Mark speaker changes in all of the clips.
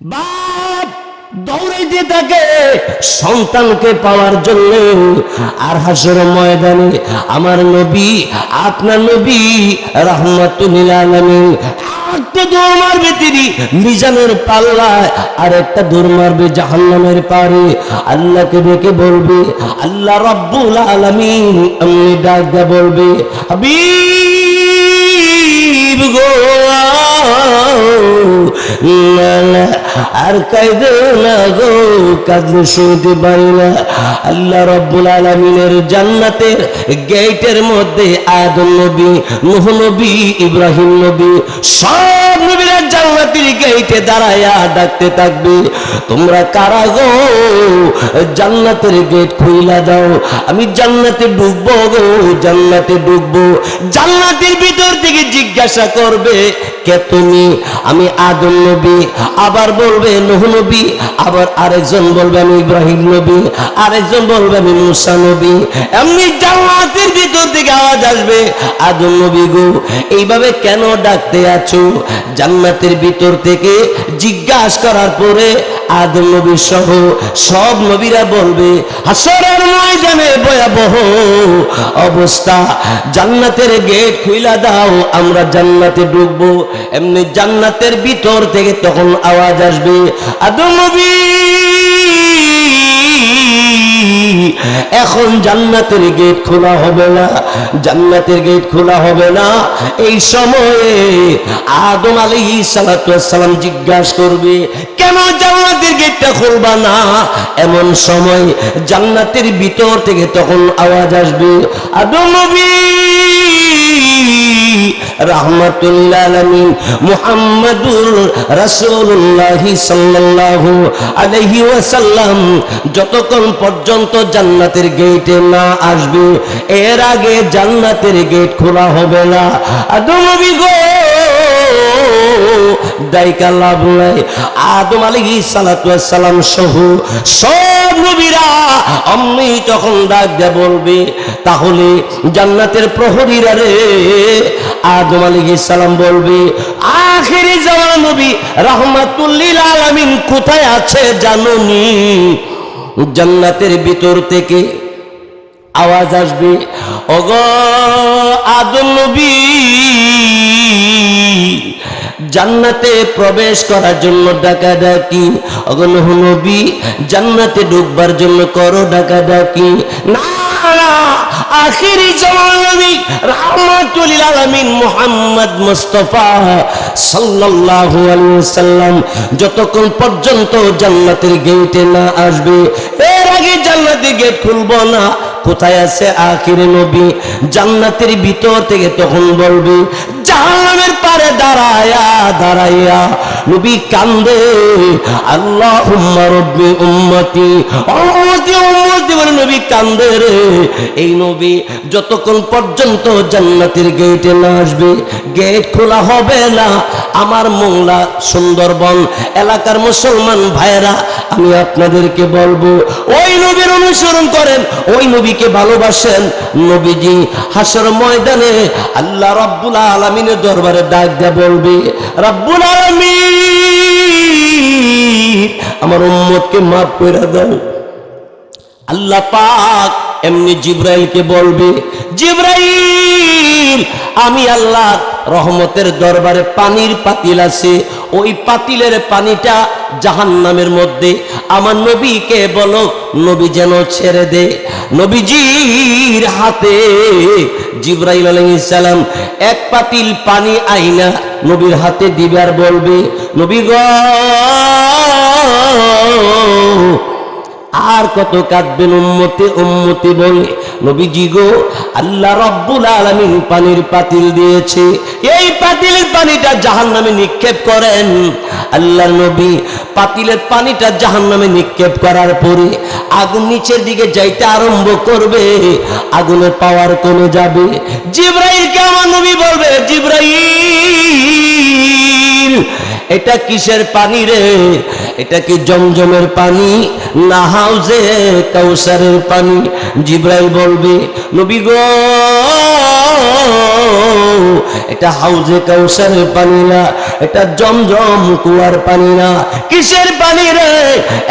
Speaker 1: বাপ দৌড়াইতে থাকে সন্তানকে পাওয়ার জন্য আর হাসর ময়দানে আমার নবী, আপনার নবী রহমাতুল একটা দৌড় মারবে দৌড় বলবে, আল্লাহ রব্বুল আলামিন আমি ডাক দিয়ে বলবে, হাবিব! গো না, না, আর কাইদে না গো কাঁদলে শুনতে পারি না আল্লাহ রব্বুল আলমিনের জান্নাতের গেটের মধ্যে আদম নবী নুহ ইব্রাহিম নবী সব নবীরা জান্নাতের গেটে দাঁড়ায়া ডাকতে থাকবে। তোমরা কারা গো? জান্নাতের গেট খুইলা দাও। আমি জান্নাতে ডুববো গো জান্নাতে ডুববো জান্নাতের ভিতর থেকে জিজ্ঞাসা করবে? কে তুমি? আমি আদম নবী। আবার বলবে নূহ নবী। আবার আরেকজন বলবে আমি ইব্রাহিম নবী। আরেকজন বলবে আমি মুসা নবী। এমনি জান্নাতের ভিতর থেকে আওয়াজ আসবে, আদম নবী গো, এইভাবে কেন ডাকতে আছো? জান্নাতের ভিতর থেকে জিজ্ঞাসা করার পরে আদম নবী সহ সব নবীরা বলবে, হাসরের ময়দানে ভয়াবহ অবস্থা। জান্নাতের গেট খুইলা দাও, আমরা জান্নাতে ঢুকবো, এমনি জান্নাতের ভিতর থেকে তখন আওয়াজ আসবে, আদম নবী, এখন জান্নাতের গেট খোলা হবে না, জান্নাতের গেট খোলা হবে না। এই সময়ে আদম আলী সালাম জিজ্ঞাসা করবে, কেন জান্নাতের গেটটা খুলবা না? এমন সময় জান্নাতের ভিতর থেকে তখন আওয়াজ আসবে, আদম সাল্লাল্লাহু ওয়াসাল্লাম যতক্ষণ পর্যন্ত জান্নাতের গেটে না আসবে, এর আগে জান্নাতের গেট খোলা হবে না। দায়িকা লাভ নাই। আদম আলাইহি সালাতু সালাম সহ সব নবীরা আমি তখন ডাক দিয়ে বলবে, তাহলে জান্নাতের প্রহরীরা রে? আদম আলাইহি সালাম বলবে, আখেরি জামানা নবী, রহমাতুল্লিল আলামিন কোথায় আছে জানুনি? জান্নাতের ভিতর থেকে আওয়াজ আসবে অগ আদম নবী জান্নাতে প্রবেশ করার জন্য ডাকা ডাকি অগনহ নবী জান্নাতে ঢুকবার জন্য করো ডাকা ডাকি না যতক্ষণ পর্যন্ত জান্নাতের গেটে না আসবে, এর আগে জান্নাতের গেট খুলবো না। কোথায় আছে আখিরে নবী? জান্নাতের ভিতর থেকে তখন বলবে, জাহান্নামের পারে দাঁড়ায়া দাঁড়াইয়া নবী কান্দে আল্লাহুম্মা রব্বি উম্মতি উম্মতি নবী কান্দে রে। এই নবী যতক্ষণ পর্যন্ত জান্নাতের গেটে না আসবে গেট খোলা হবে না। আমার মোংলা সুন্দরবন এলাকার মুসলমান ভাইয়েরা, আমি আপনাদেরকে বলব, ওই নবীর অনুসরণ করেন, ওই নবীকে ভালোবাসেন। নবীজি হাসর ময়দানে আল্লাহ রব্বুল আলমিনের দরবারে ডাক দেয়া বলবে, রব্বুল আলমিন, আমার উম্মতকে মাফ করে দাও। আল্লাহ পাক এমনি জিব্রাইলকে বলবে, জিব্রাইল, আমি আল্লাহ রহমতের দরবারে পানির পাতিল আছে। ওই পাতিলের পানিটা জাহান্নামের মধ্যে। আমার নবীকে বলো, নবী যেন ছেড়ে দে। নবীজির হাতে জিব্রাইল সালাম এক পাতিল পানি আইনা নবীর হাতে দিবে আর বলবে, নবী গো আর কত কাঁদবেন উম্মতে উম্মতি বলে? নবীজি গো, আল্লাহ রব্বুল আলামিন পানির পাতিল দিয়েছে। এই পাতিলের পানিটা জাহান্নামে নিক্ষেপ করেন। আল্লাহর নবী, পাতিলের পানিটা জাহান্নামে নিক্ষেপ করার পরে আগুন নিচের দিকে যাইতে আরম্ভ করবে। আগুনের পাওয়ার কমে যাবে। জিব্রাইলকে আমার নবী বলবে, জিব্রাইল, এটা কিসের পানি রে? এটা কি জমজমের পানি? না হাউজে কাউসারের পানি। জিব্রাইল বলবে, নবী গো, এটা হাউজে কাউসারের পানি না, এটা জমজম কুয়ার পানি না। কিসের পানি রে?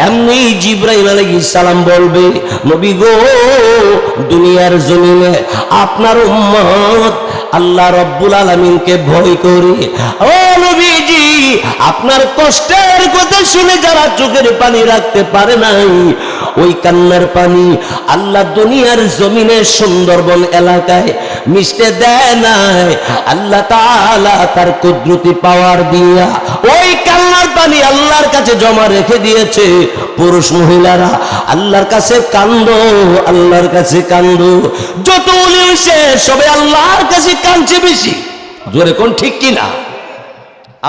Speaker 1: এমনি জিব্রাইল আলাইহিস সালাম বলবে, নবী গো, দুনিয়ার জমিনে আপনার উম্মত আল্লাহ রব্বুল আলমিনকে ভয় করি। ও নবীজি, আপনার কষ্টের কথা শুনে যারা চোখের পানি রাখতে পারে নাই, ওই কান্নার পানি আল্লাহ দুনিয়ার জমিনের সুন্দরবন এলাকায় মিশতে দেয় নাই। আল্লাহ তার কুদরতি পাওয়ার দিয়া ওই কান্নার পানি আল্লাহর কাছে জমা রেখে দিয়েছে। পুরুষ মহিলারা, আল্লাহর কাছে কান্দ, আল্লাহর কাছে কান্দ। যত উলি সবে আল্লাহর কাছে কাঁদছে বেশি। জোরে কোন ঠিক কিনা?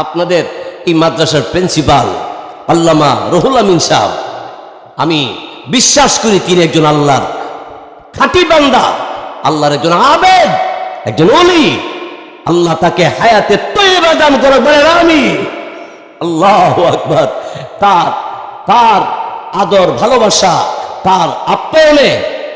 Speaker 1: আপনাদের এই মাদ্রাসার প্রিন্সিপাল, আল্লামা রহুল আমিন সাহেব, আমি বিশ্বাস করি তিনি একজন আল্লাহর খাটি বান্দা। আল্লাহর একজন আবেদ, একজন অলি আল্লাহ তাকে হায়াতে তৈবা দান করে বলেন আমি আল্লাহ আকবর। তার তার আদর, ভালোবাসা, তার আপ্যায়নে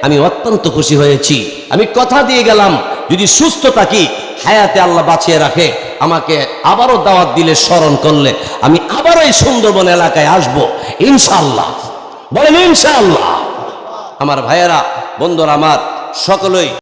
Speaker 1: আমি অত্যন্ত খুশি হয়েছি। আমি কথা দিয়ে গেলাম, যদি সুস্থ থাকি, হায়াতে আল্লাহ বাঁচিয়ে রাখে, আমাকে আবারও দাওয়াত দিলে, স্মরণ করলে, আমি আবারও এই সুন্দরবন এলাকায় আসব, ইনশাআল্লাহ। বলেন, ইনশাআল্লাহ। আমার ভাইয়েরা, বন্ধুরা আমার, সকলেই